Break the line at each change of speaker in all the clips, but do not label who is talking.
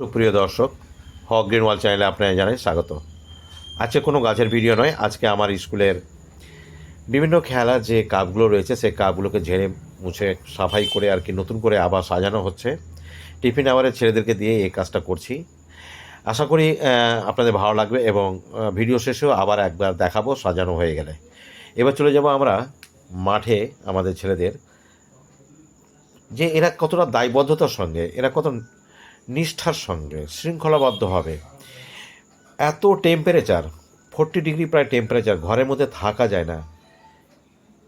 সুপ্রিয় দর্শক, হক গ্রিন ওয়াল চ্যানেলে আপনাকে জানাই স্বাগত। আজকে কোনো গাছের ভিডিও নয়, আজকে আমার স্কুলের বিভিন্ন খেলার যে কাপগুলো রয়েছে, সেই কাপগুলোকে ঝেড়ে মুছে, সাফাই করে আর কি নতুন করে আবার সাজানো হচ্ছে। টিফিন আওয়ারের ছেলেদেরকে দিয়ে এই কাজটা করছি। আশা করি আপনাদের ভালো লাগবে এবং ভিডিও শেষেও আবার একবার দেখাবো, সাজানো হয়ে গেলে। এবার চলে যাব আমরা মাঠে আমাদের ছেলেদের। যে এরা কতটা দায়বদ্ধতার সঙ্গে, এরা কত নিষ্ঠার সঙ্গে শৃঙ্খলাবদ্ধভাবে এত টেম্পারেচার ফোরটি ডিগ্রি প্রায় টেম্পারেচার ঘরের মধ্যে থাকা যায় না।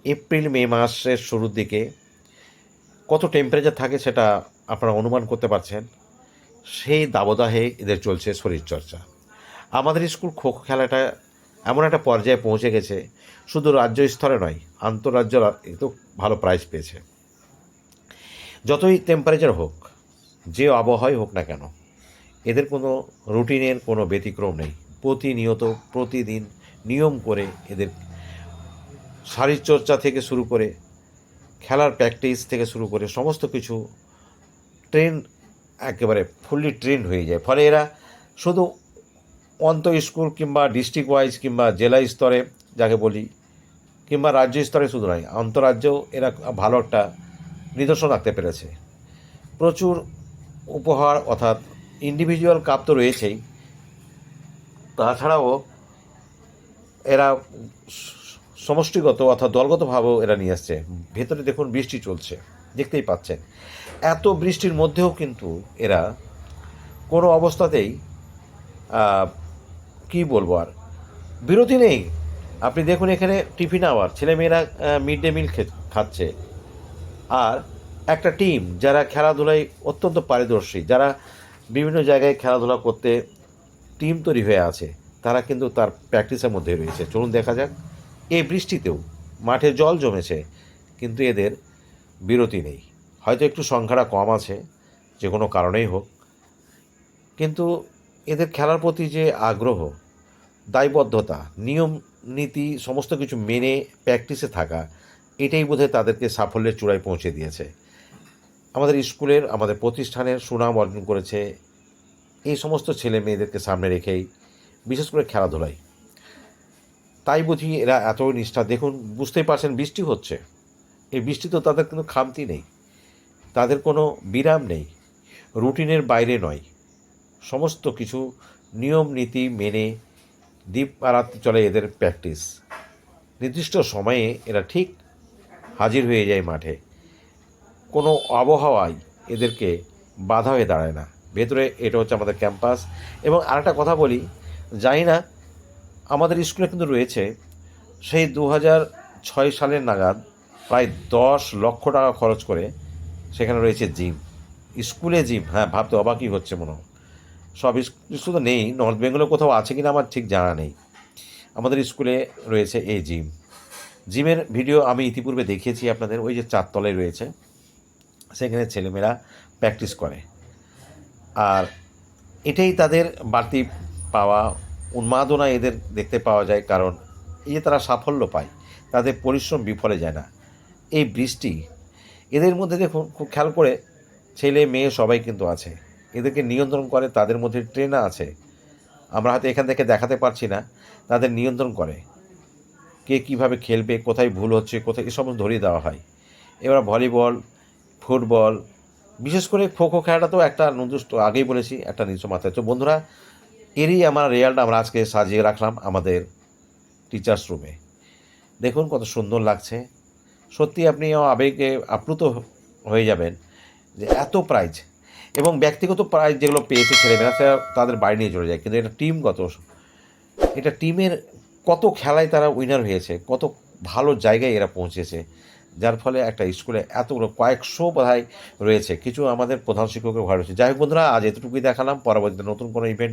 এপ্রিল মে মাসের শুরুর দিকে কত টেম্পারেচার থাকে সেটা আপনারা অনুমান করতে পারছেন। সেই দাবদাহে এদের চলছে শরীরচর্চা। আমাদের স্কুল খো, খেলাটা এমন একটা পর্যায়ে পৌঁছে গেছে, শুধু রাজ্য স্তরে নয়, আন্তঃরাজ্য তো ভালো প্রাইজ পেয়েছে। যতই টেম্পারেচার হোক যে আবহাওয়াই হোক না কেন, এদের কোনো রুটিনের কোনো ব্যতিক্রম নেই। প্রতিনিয়ত, প্রতিদিন নিয়ম করে এদের শারীরচর্চা থেকে শুরু করে, খেলার প্র্যাকটিস থেকে শুরু করে সমস্ত কিছু ট্রেন একেবারে ফুললি ট্রেন হয়ে যায়। ফলে এরা শুধু অন্ত স্কুল কিংবা ডিস্ট্রিক্ট ওয়াইজ কিংবা জেলা স্তরে, যাকে বলি, কিংবা রাজ্য স্তরে শুধু নয়, আন্তরাজ্যেও এরা ভালো একটা নিদর্শন রাখতে পেরেছে। প্রচুর উপহার অর্থাৎ ইন্ডিভিজুয়াল কাপ তো রয়েছেই। তাছাড়াও এরা সমষ্টিগত অর্থাৎ দলগতভাবেও এরা নিয়ে আসছে। ভেতরে দেখুন বৃষ্টি চলছে, দেখতেই পাচ্ছেন। এত বৃষ্টির মধ্যেও কিন্তু এরা কোনো অবস্থাতেই কি বলব আর, বিরতি নেই। আপনি দেখুন এখানে টিফিন আওয়ার, ছেলেমেয়েরা মিড ডে মিল খাচ্ছে। আর একটা টিম যারা খেলাধুলায় অত্যন্ত পারদর্শী, যারা বিভিন্ন জায়গায় খেলাধুলা করতে টিম তৈরি হয়ে আছে, তারা কিন্তু তার প্র্যাকটিসের মধ্যে রয়েছে। চলুন দেখা যাক। এই বৃষ্টিতেও মাঠে জল জমেছে, কিন্তু এদের বিরতি নেই। হয়তো একটু সংখ্যাটা কম আছে, যে কোনো কারণেই হোক। কিন্তু এদের খেলার প্রতি যে আগ্রহ, দায়বদ্ধতা, নিয়ম নীতি, সমস্ত কিছু মেনে প্র্যাকটিসে থাকা, এটাই বোধহয় তাদেরকে সাফল্যের চূড়ায় পৌঁছে দিয়েছে। আমাদের স্কুলের, আমাদের প্রতিষ্ঠানের সুনাম অর্জন করেছে এই সমস্ত ছেলে মেয়েদেরকে সামনে রেখেই, বিশেষ করে খেলাধুলায়। তাই বুঝি এরা এত নিষ্ঠা, দেখুন, বুঝতেই পারছেন বৃষ্টি হচ্ছে। এই বৃষ্টি তো তাদের কোনো খামতি নেই, তাদের কোনো বিরাম নেই, রুটিনের বাইরে নয়। সমস্ত কিছু নিয়ম, নীতি মেনে দ্বীপ আরাতে চলে এদের প্র্যাকটিস। নির্দিষ্ট সময়ে এরা ঠিক হাজির হয়ে যায় মাঠে। কোনো আবহাওয়ায় এদেরকে বাধা হয়ে দাঁড়ায় না। ভেতরে এটা হচ্ছে আমাদের ক্যাম্পাস। এবং আরেকটা কথা বলি, জানি না, আমাদের স্কুলে কিন্তু রয়েছে, সেই দু ছয় সালের নাগাদ প্রায় দশ লক্ষ টাকা খরচ করে সেখানে রয়েছে জিম। স্কুলে জিম হ্যাঁ ভাবতে অবাকই হচ্ছে মনে সব স্কুল তো নেই, নর্থ বেঙ্গলে কোথাও আছে কিনা আমার ঠিক জানা নেই। আমাদের স্কুলে রয়েছে এই জিম। জিমের ভিডিও আমি ইতিপূর্বে দেখিয়েছি আপনাদের, ওই যে চারতলায় রয়েছে। সেখানে ছেলেমেয়েরা প্র্যাকটিস করে। আর এটাই তাদের বাড়তি পাওয়া, উন্মাদনা এদের দেখতে পাওয়া যায় কারণ এই যে তারা সাফল্য পায়, তাদের পরিশ্রম বিফলে যায় না। এই বৃষ্টি, এদের মধ্যে দেখুন, খুব খেয়াল করে ছেলে, মেয়ে সবাই কিন্তু আছে। এদেরকে নিয়ন্ত্রণ করে, তাদের মধ্যে ট্রেনা আছে। আমরা হয়তো এখান থেকে দেখাতে পারছি না, তাদের নিয়ন্ত্রণ করে। কে কীভাবে খেলবে, কোথায় ভুল হচ্ছে, কোথায় এসব ধরিয়ে দেওয়া হয়। এবার ভলিবল ফুটবল, বিশেষ করে খো খো খেলাটা তো একটা নির্দিষ্ট, আগেই বলেছি, একটা নির্দিষ্ট মাথায় তো বন্ধুরা, এরই আমার রেজাল্ট আমরা আজকে সাজিয়ে রাখলাম আমাদের টিচার্স রুমে দেখুন কত সুন্দর লাগছে। সত্যি আপনি আবেগে আপ্লুত হয়ে যাবেন যে এত প্রাইজ এবং ব্যক্তিগত প্রাইজ যেগুলো পেয়েছে ছেলেমেয়েরা, সেটা তাদের বাড়ি নিয়ে চলে যায়। কিন্তু এটা টিমগত এটা টিমের কত খেলায় তারা উইনার হয়েছে, কত ভালো জায়গায় এরা পৌঁছেছে। যার ফলে একটা স্কুলে এতগুলো কয়েকশো বোধহয় রয়েছে। কিছু আমাদের প্রধান শিক্ষকের ভয় রয়েছে। যাই হোক বন্ধুরা, আজ এতটুকুই দেখালাম। পরবর্তীতে নতুন কোনো ইভেন্ট